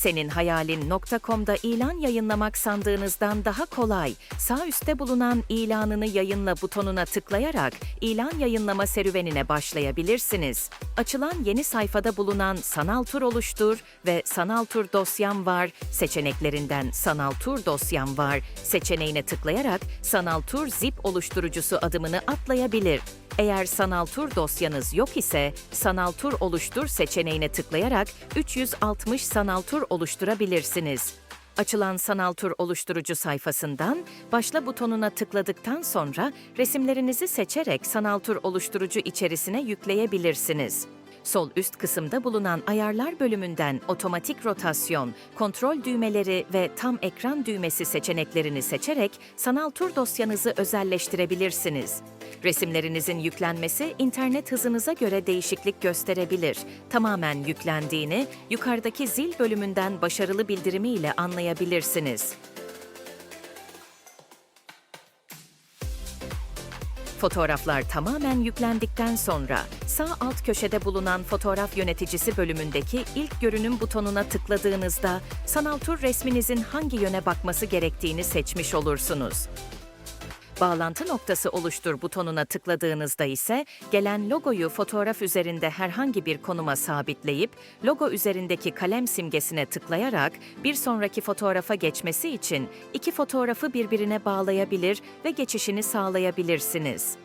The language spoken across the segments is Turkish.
seninhayalin.com'da ilan yayınlamak sandığınızdan daha kolay. Sağ üstte bulunan ilanını yayınla butonuna tıklayarak ilan yayınlama serüvenine başlayabilirsiniz. Açılan yeni sayfada bulunan sanal tur oluştur ve sanal tur dosyam var seçeneklerinden sanal tur dosyam var seçeneğine tıklayarak sanal tur zip oluşturucusu adımını atlayabilir. Eğer sanal tur dosyanız yok ise sanal tur oluştur seçeneğine tıklayarak 360 sanal tur oluşturabilirsiniz. Açılan sanal tur oluşturucu sayfasından başla butonuna tıkladıktan sonra resimlerinizi seçerek sanal tur oluşturucu içerisine yükleyebilirsiniz. Sol üst kısımda bulunan ayarlar bölümünden otomatik rotasyon, kontrol düğmeleri ve tam ekran düğmesi seçeneklerini seçerek sanal tur dosyanızı özelleştirebilirsiniz. Resimlerinizin yüklenmesi internet hızınıza göre değişiklik gösterebilir. Tamamen yüklendiğini yukarıdaki zil bölümünden başarılı bildirimi ile anlayabilirsiniz. Fotoğraflar tamamen yüklendikten sonra sağ alt köşede bulunan fotoğraf yöneticisi bölümündeki ilk görünüm butonuna tıkladığınızda sanal tur resminizin hangi yöne bakması gerektiğini seçmiş olursunuz. Bağlantı noktası oluştur butonuna tıkladığınızda ise gelen logoyu fotoğraf üzerinde herhangi bir konuma sabitleyip logo üzerindeki kalem simgesine tıklayarak bir sonraki fotoğrafa geçmesi için iki fotoğrafı birbirine bağlayabilir ve geçişini sağlayabilirsiniz.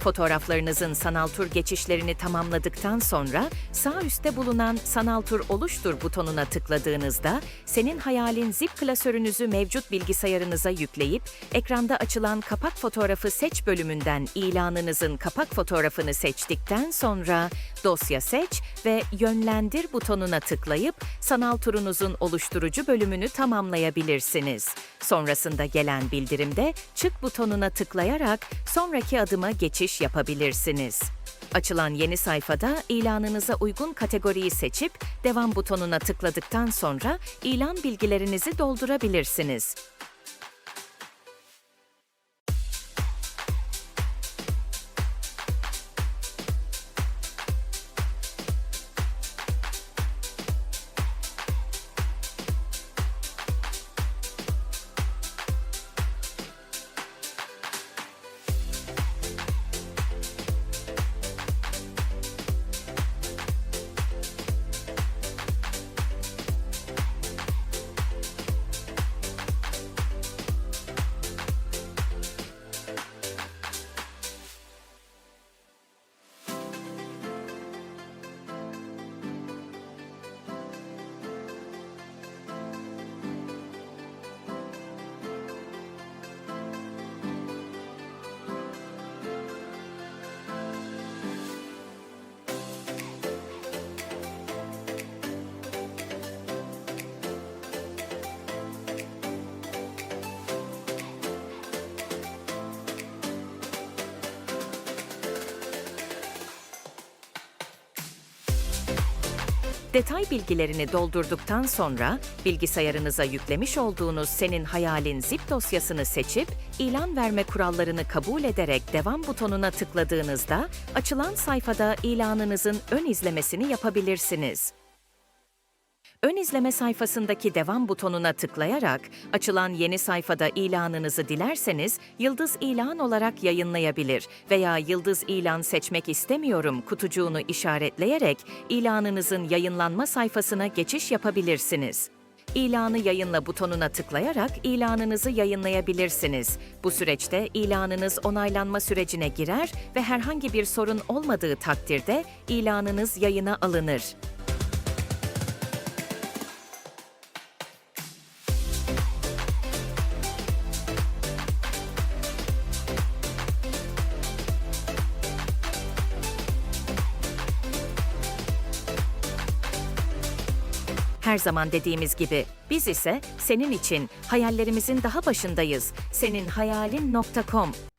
Fotoğraflarınızın sanal tur geçişlerini tamamladıktan sonra sağ üstte bulunan sanal tur oluştur butonuna tıkladığınızda senin hayalin zip klasörünüzü mevcut bilgisayarınıza yükleyip ekranda açılan kapak fotoğrafı seç bölümünden ilanınızın kapak fotoğrafını seçtikten sonra dosya seç ve yönlendir butonuna tıklayıp sanal turunuzun oluşturucu bölümünü tamamlayabilirsiniz. Sonrasında gelen bildirimde çık butonuna tıklayarak sonraki adıma geçiş yapabilirsiniz. Açılan yeni sayfada ilanınıza uygun kategoriyi seçip devam butonuna tıkladıktan sonra ilan bilgilerinizi doldurabilirsiniz. Detay bilgilerini doldurduktan sonra bilgisayarınıza yüklemiş olduğunuz senin hayalin zip dosyasını seçip ilan verme kurallarını kabul ederek devam butonuna tıkladığınızda açılan sayfada ilanınızın ön izlemesini yapabilirsiniz. Ön izleme sayfasındaki devam butonuna tıklayarak açılan yeni sayfada ilanınızı dilerseniz yıldız ilan olarak yayınlayabilir veya yıldız ilan seçmek istemiyorum kutucuğunu işaretleyerek ilanınızın yayınlanma sayfasına geçiş yapabilirsiniz. İlanı yayınla butonuna tıklayarak ilanınızı yayınlayabilirsiniz. Bu süreçte ilanınız onaylanma sürecine girer ve herhangi bir sorun olmadığı takdirde ilanınız yayına alınır. Her zaman dediğimiz gibi biz ise senin için hayallerimizin daha başındayız. Senin hayalin.com